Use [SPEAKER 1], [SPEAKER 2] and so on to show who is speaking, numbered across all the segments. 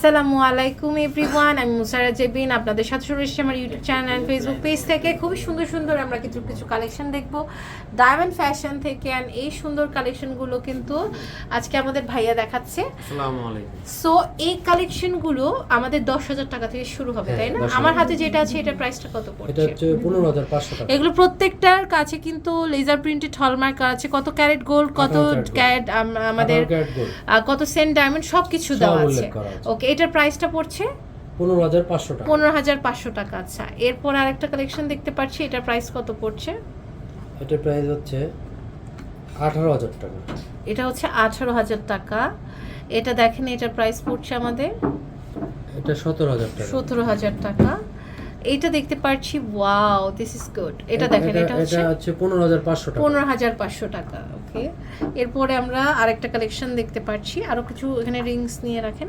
[SPEAKER 1] আসসালামু আলাইকুম এভরিওয়ান আমি মুসারা জেবিন আপনাদের সাথে শুরু এসেছি আমার YouTube channel and Facebook page থেকে। খুবই সুন্দর সুন্দর আমরা কিছু কিছু কালেকশন দেখব। ডায়মন্ড ফ্যাশন থেকে অ্যান্ড এই সুন্দর কালেকশনগুলো কিন্তু আজকে আমাদের ভাইয়া দেখাচ্ছে।
[SPEAKER 2] আসসালামু আলাইকুম।
[SPEAKER 1] সো এই কালেকশনগুলো আমাদের দশ হাজার টাকা থেকে শুরু হবে তাই না?
[SPEAKER 2] হ্যাঁ, 10,000
[SPEAKER 1] আমার হাতে যেটা আছে এটা প্রাইসটা কত
[SPEAKER 2] এটা
[SPEAKER 1] পড়ছে এগুলো প্রত্যেকটার কাছে কিন্তু লেজার প্রিন্টেড হলমার্ক আছে। কত ক্যারেট গোল্ড কত
[SPEAKER 2] 18 carat gold।
[SPEAKER 1] ক্যারেট আমাদের
[SPEAKER 2] 18 carat gold,
[SPEAKER 1] আহ, কত সেন্ট ডায়মন্ড সব কিছু দেওয়া আছে। ওকে এটার প্রাইসটা পড়ছে?
[SPEAKER 2] পনেরো হাজার পাঁচশো টাকা।
[SPEAKER 1] পনেরো হাজার পাঁচশো টাকা আচ্ছা। এরপর আরেকটা কালেকশন দেখতে পাচ্ছি এটার প্রাইস কত পড়ছে?
[SPEAKER 2] এটার প্রাইস হচ্ছে আঠারো হাজার টাকা।
[SPEAKER 1] এটা হচ্ছে আঠারো হাজার টাকা। এটা দেখেন এটার প্রাইস পড়ছে আমাদের?
[SPEAKER 2] এটা সতেরো হাজার টাকা।
[SPEAKER 1] সতেরো হাজার টাকা। এইটা দেখতে পাচ্ছি ওয়াও দিস ইজ গুড এটা দেখেন এটা হচ্ছে
[SPEAKER 2] এটা হচ্ছে পনেরো হাজার পাঁচশো টাকা।
[SPEAKER 1] পনেরো হাজার পাঁচশো টাকা ওকে এরপরে আমরা আরেকটা কালেকশন দেখতে পাচ্ছি। আরও কিছু এখানে রিংস নিয়ে রাখেন।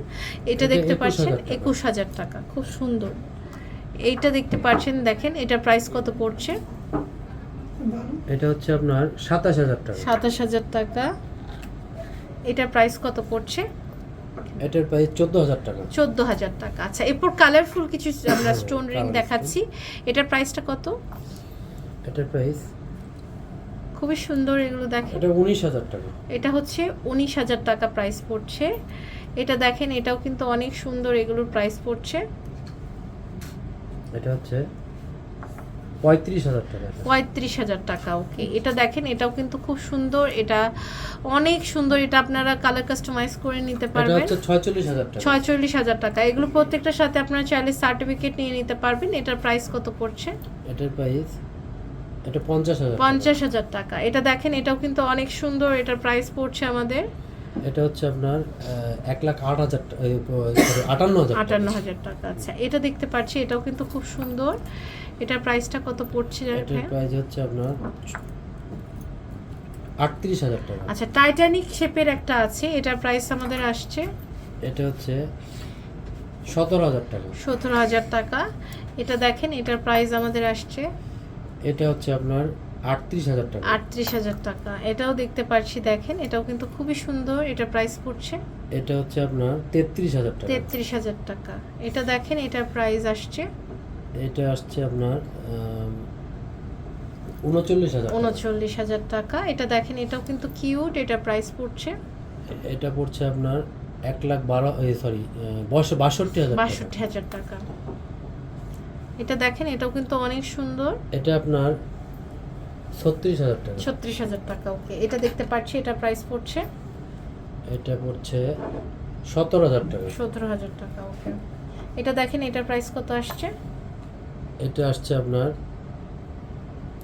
[SPEAKER 1] এটা
[SPEAKER 2] এটা
[SPEAKER 1] দেখতে
[SPEAKER 2] 21,000
[SPEAKER 1] পাচ্ছেন
[SPEAKER 2] টাকা।
[SPEAKER 1] একুশ হাজার টাকা খুব সুন্দর। এইটা দেখতে পাচ্ছেন দেখেন এটার প্রাইস কত পড়ছে?
[SPEAKER 2] এটা হচ্ছে আপনার সাতাশ হাজার টাকা।
[SPEAKER 1] সাতাশ হাজার টাকা। এটার প্রাইস কত পড়ছে?
[SPEAKER 2] এটার প্রাইস চোদ্দ হাজার টাকা।
[SPEAKER 1] চোদ্দ হাজার টাকা। আচ্ছা এরপর কালারফুল কিছু আমরা স্টোন রিং দেখাচ্ছি। এটার প্রাইসটা কত?
[SPEAKER 2] এটার প্রাইস
[SPEAKER 1] খুবই সুন্দর এগুলো দেখেন।
[SPEAKER 2] এটা উনিশ হাজার টাকা।
[SPEAKER 1] এটা হচ্ছে উনিশ হাজার টাকা প্রাইস পড়ছে। এটা দেখেন এটাও কিন্তু অনেক সুন্দর এগুলোর প্রাইস পড়ছে।
[SPEAKER 2] এটা হচ্ছে পঁয়ত্রিশ হাজার টাকা।
[SPEAKER 1] পঁয়ত্রিশ হাজার টাকা ওকে এটা দেখেন এটাও কিন্তু খুব সুন্দর এটা অনেক সুন্দর এটা আপনারা কালার কাস্টমাইজ করে নিতে পারবেন।
[SPEAKER 2] ছয়চল্লিশ হাজার টাকা।
[SPEAKER 1] ছয়চল্লিশ হাজার টাকা এগুলো প্রত্যেকটার সাথে আপনারা চাইলে সার্টিফিকেট নিয়ে নিতে পারবেন এটার প্রাইস কত পড়ছে?
[SPEAKER 2] এটার প্রাইস এটা পঞ্চাশ হাজার
[SPEAKER 1] পঞ্চাশ হাজার টাকা এটা দেখেন এটাও কিন্তু অনেক সুন্দর এটার প্রাইস পড়ছে আমাদের।
[SPEAKER 2] এটা হচ্ছে আপনার এক লাখ আট হাজার আটান্ন হাজার
[SPEAKER 1] আটান্ন হাজার টাকা আচ্ছা। এটা দেখতে পাচ্ছি এটাও কিন্তু খুব সুন্দর। এটার প্রাইসটা কত পড়ছে
[SPEAKER 2] এটার প্রাইস হচ্ছে আপনার আটত্রিশ হাজার টাকা।
[SPEAKER 1] আচ্ছা টাইটানিক শেপের একটা আছে এটার প্রাইস আমাদের আসছে?
[SPEAKER 2] এটা হচ্ছে সতেরো হাজার টাকা।
[SPEAKER 1] সতেরো হাজার টাকা। এটা দেখেন এটার প্রাইস আমাদের আসছে।
[SPEAKER 2] এটা হচ্ছে আপনার আটত্রিশ হাজার টাকা।
[SPEAKER 1] আটত্রিশ হাজার টাকা। এটাও দেখতে পাচ্ছি দেখেন এটাও কিন্তু খুবই সুন্দর এটার প্রাইস পড়ছে।
[SPEAKER 2] এটা হচ্ছে আপনার তেত্রিশ হাজার টাকা।
[SPEAKER 1] তেত্রিশ হাজার টাকা। এটা দেখেন এটার প্রাইস আসছে।
[SPEAKER 2] এটা আসছে আপনার উনচল্লিশ হাজার।
[SPEAKER 1] উনচল্লিশ হাজার টাকা। এটা দেখেন এটাও কিন্তু কিউট এটার প্রাইস পড়ছে।
[SPEAKER 2] এটা পড়ছে আপনার এক লাখ বারো সরি বাষট্টি হাজার
[SPEAKER 1] বাষট্টি হাজার টাকা। এটা দেখেন এটাও কিন্তু অনেক সুন্দর।
[SPEAKER 2] এটা আপনার ছত্রিশ হাজার টাকা।
[SPEAKER 1] ছত্রিশ হাজার টাকা ওকে এটা দেখতে পাচ্ছি এটা প্রাইস পড়ছে?
[SPEAKER 2] এটা পড়ছে সতেরো হাজার টাকা।
[SPEAKER 1] সতেরো হাজার টাকা ওকে এটা দেখেন এটার প্রাইস কত আসছে?
[SPEAKER 2] এটা আসছে আপনার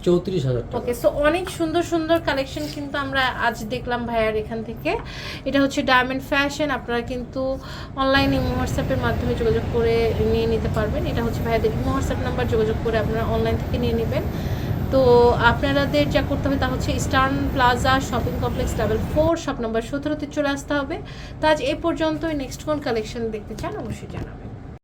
[SPEAKER 2] চৌত্রিশ হাজার টাকা।
[SPEAKER 1] ওকে সো অনেক সুন্দর সুন্দর কালেকশন কিন্তু আমরা আজ দেখলাম ভাইয়ার এখান থেকে। এটা হচ্ছে ডায়মন্ড ফ্যাশন আপনারা কিন্তু অনলাইনে ইমো হোয়াটসঅ্যাপের মাধ্যমে যোগাযোগ করে নিয়ে নিতে পারবেন। এটা হচ্ছে ভাইয়াদের ইমো হোয়াটসঅ্যাপ নাম্বার যোগাযোগ করে আপনারা অনলাইন থেকে নিয়ে নেবেন। তো আপনাদের যা করতে হবে, তা হচ্ছে Eastern Plaza shopping complex level four shop number সতেরোতে চলে আসতে হবে। তো আজ এ পর্যন্তই নেক্সট কোন কালেকশন দেখতে চান অবশ্যই জানাবেন।